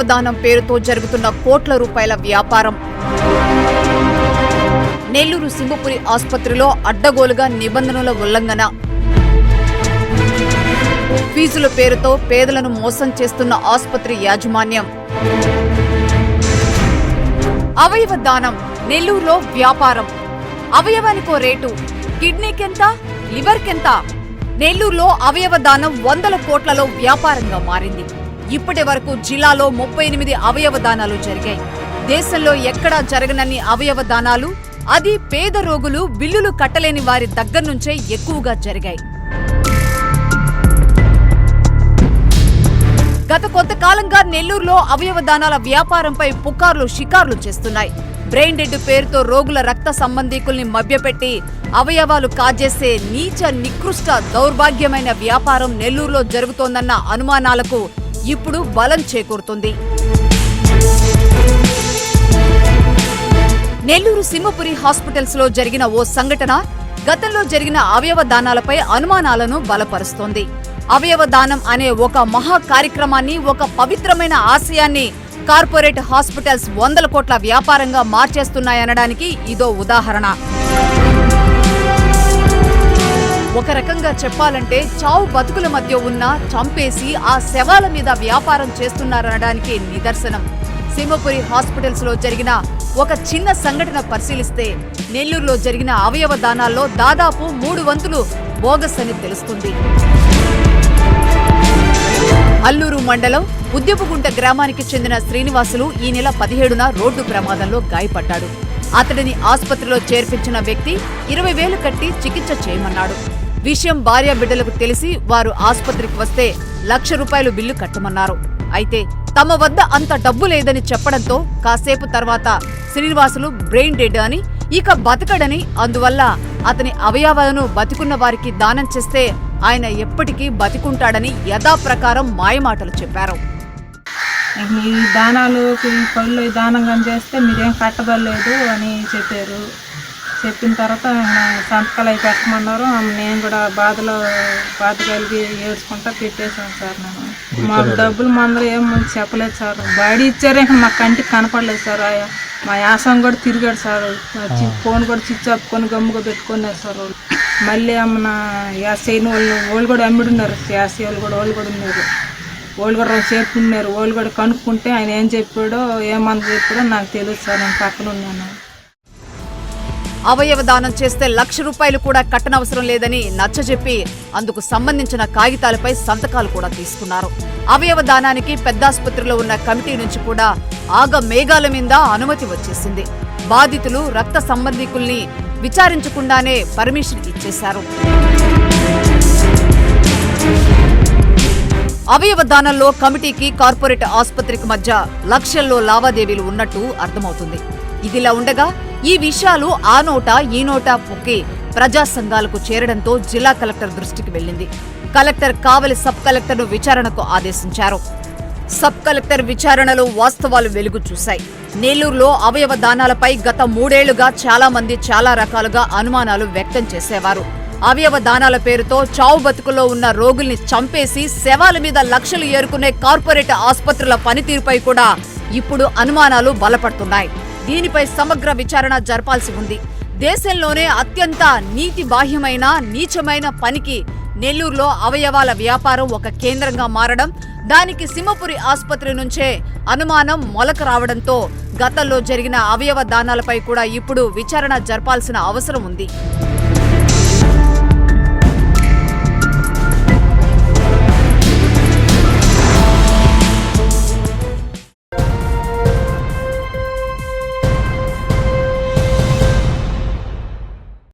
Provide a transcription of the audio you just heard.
అవయవదానం పేరుతో జరుగుతున్న కోట్ల రూపాయల వ్యాపారం. నెల్లూరు సింహపురి ఆసుపత్రిలో అడ్డగోలుగా నిబంధనల ఉల్లంఘన. ఫీజుల పేరుతో పేదలను మోసం చేస్తున్న ఆసుపత్రి యాజమాన్యం. అవయవ దానం నెల్లూరులో వ్యాపారం. అవయవానికో రేటు కిడ్నీకెంత లివర్కెంత? నెల్లూరులో అవయవ దానం వందల కోట్లలో వ్యాపారంగా మారింది. ఇప్పటి వరకు జిల్లాలో ముప్పై ఎనిమిది అవయవ దానాలు జరిగాయి. దేశంలో ఎక్కడా జరగనన్ని అవయవ దానాలు అది పేద రోగులు బిల్లులు కట్టలేని వారి దగ్గర నుంచే ఎక్కువగా జరిగాయి. గత కొంతకాలంగా నెల్లూరులో అవయవ దానాల వ్యాపారంపై పుకార్లు షికార్లు చేస్తున్నాయి. బ్రెయిన్ డెడ్ పేరుతో రోగుల రక్త సంబంధీకుల్ని మభ్యపెట్టి అవయవాలు కాజేసే నీచ నికృష్ట దౌర్భాగ్యమైన వ్యాపారం నెల్లూరులో జరుగుతోందన్న అనుమానాలకు ఇప్పుడు బలం చేకూరుతుంది. నెల్లూరు సింహపురి హాస్పిటల్స్లో జరిగిన ఓ సంఘటన గతంలో జరిగిన అవయవ దానాలపై అనుమానాలను బలపరుస్తోంది. అవయవ దానం అనే ఒక మహా కార్యక్రమాన్ని ఒక పవిత్రమైన ఆశయాన్ని కార్పొరేట్ హాస్పిటల్స్ వందల కోట్ల వ్యాపారంగా మార్చేస్తున్నాయనడానికి ఇదో ఉదాహరణ. ఒక రకంగా చెప్పాలంటే చావు బతుకుల మధ్య ఉన్న చంపేసి ఆ శవాల మీద వ్యాపారం చేస్తున్నారనడానికి నిదర్శనం. సింహపురి హాస్పిటల్స్లో జరిగిన ఒక చిన్న సంఘటన పరిశీలిస్తే నెల్లూరులో జరిగిన అవయవ దానాల్లో దాదాపు మూడు వంతులు బోగస్ అని తెలుస్తుంది. అల్లూరు మండలం ఉద్యపగుంట గ్రామానికి చెందిన శ్రీనివాసులు ఈ నెల పదిహేడున రోడ్డు ప్రమాదంలో గాయపడ్డాడు. అతడిని ఆసుపత్రిలో చేర్పించిన వ్యక్తి ఇరవై వేలు కట్టి చికిత్స చేయమన్నాడు. విషయం భార్య బిడ్డలకు తెలిసి వారు ఆసుపత్రికి వస్తే లక్ష రూపాయలు బిల్లు కట్టమన్నారు. అయితే తమ వద్ద అంత డబ్బు లేదని చెప్పడంతో కాసేపు తర్వాత శ్రీనివాసులు బ్రెయిన్ డెడ్ అని ఇక బతకడని అందువల్ల అతని అవయవాలను బతికున్న వారికి దానం చేస్తే ఆయన ఎప్పటికీ బతికుంటాడని యథాప్రకారం మాయమాటలు చెప్పారు. ఈ దానాలు పనులు పళ్ళు దానం చేస్తే మీరేం కట్టబడలేదు అని చెప్పారు. చెప్పిన తర్వాత సంతకాలు అవి పెట్టమన్నారు. నేను కూడా బాధలో బాధ కలిగి ఏడ్చుకుంటా పెట్టేశాను సార్ నేను మాకు డబ్బులు మందరం ఏం చెప్పలేదు సార్. బాడీ ఇచ్చారు ఇంకా మా కంటికి కనపడలేదు సార్. మా యాసం కూడా తిరిగాడు సార్. ఫోన్ కూడా స్విచ్ ఆపుకొని గమ్ముగా పెట్టుకున్నారు సార్ వాళ్ళు. మళ్ళీ ఏమన్నా యాసైన వాళ్ళు వాళ్ళు కూడా అమ్మిడున్నారు. యాసీ వాళ్ళు కూడా వాళ్ళు కూడా ఉన్నారు. వాళ్ళు కూడా సేపు ఉన్నారు. వాళ్ళు కూడా కనుక్కుంటే ఆయన ఏం చెప్పాడో ఏమంది చెప్పాడో నాకు తెలియదు సార్. నేను పక్కన ఉన్నాను. అవయవ దానం చేస్తే లక్ష రూపాయలు కూడా కట్టనవసరం లేదని నచ్చజెప్పి అందుకు సంబంధించిన కాగితాలపై సంతకాలు కూడా తీసుకున్నారు. అవయవ దానానికి పెద్దాసుపత్రిలో ఉన్న కమిటీ నుంచి కూడా ఆగ మేఘాల మీద అనుమతి వచ్చేసింది. బాధితులు రక్త సంబంధికుల్ని విచారించకుండానే పర్మిషన్ ఇచ్చేశారు. అవయవ దానంలో కమిటీకి కార్పొరేట్ ఆసుపత్రికి మధ్య లక్షల్లో లావాదేవీలు ఉన్నట్టు అర్థమవుతుంది. ఇదిలా ఉండగా ఈ విషయాలు ఆ నోట ఈ నోట పొక్కి ప్రజా సంఘాలకు చేరడంతో జిల్లా కలెక్టర్ దృష్టికి వెళ్ళింది. కలెక్టర్ కావలి సబ్ కలెక్టర్ను విచారణకు ఆదేశించారు. సబ్ కలెక్టర్ విచారణలో వాస్తవాలు వెలుగు చూశాయి. నెల్లూరులో అవయవ దానాలపై గత మూడేళ్ళుగా చాలా మంది చాలా రకాలుగా అనుమానాలు వ్యక్తం చేసేవారు. అవయవ దానాల పేరుతో చావు బతుకులో ఉన్న రోగుల్ని చంపేసి శవాల మీద లక్షలు ఏరుకునే కార్పొరేట్ ఆసుపత్రుల పనితీరుపై కూడా ఇప్పుడు అనుమానాలు బలపడుతున్నాయి. దీనిపై సమగ్ర విచారణ జరపాల్సి ఉంది. దేశంలోనే అత్యంత నీతి బాహ్యమైన నీచమైన పనికి నెల్లూరులో అవయవాల వ్యాపారం ఒక కేంద్రంగా మారడం దానికి సింహపురి ఆసుపత్రి నుంచే అనుమానం మొలక రావడంతో గతంలో జరిగిన అవయవ దానాలపై కూడా ఇప్పుడు విచారణ జరపాల్సిన అవసరం ఉంది.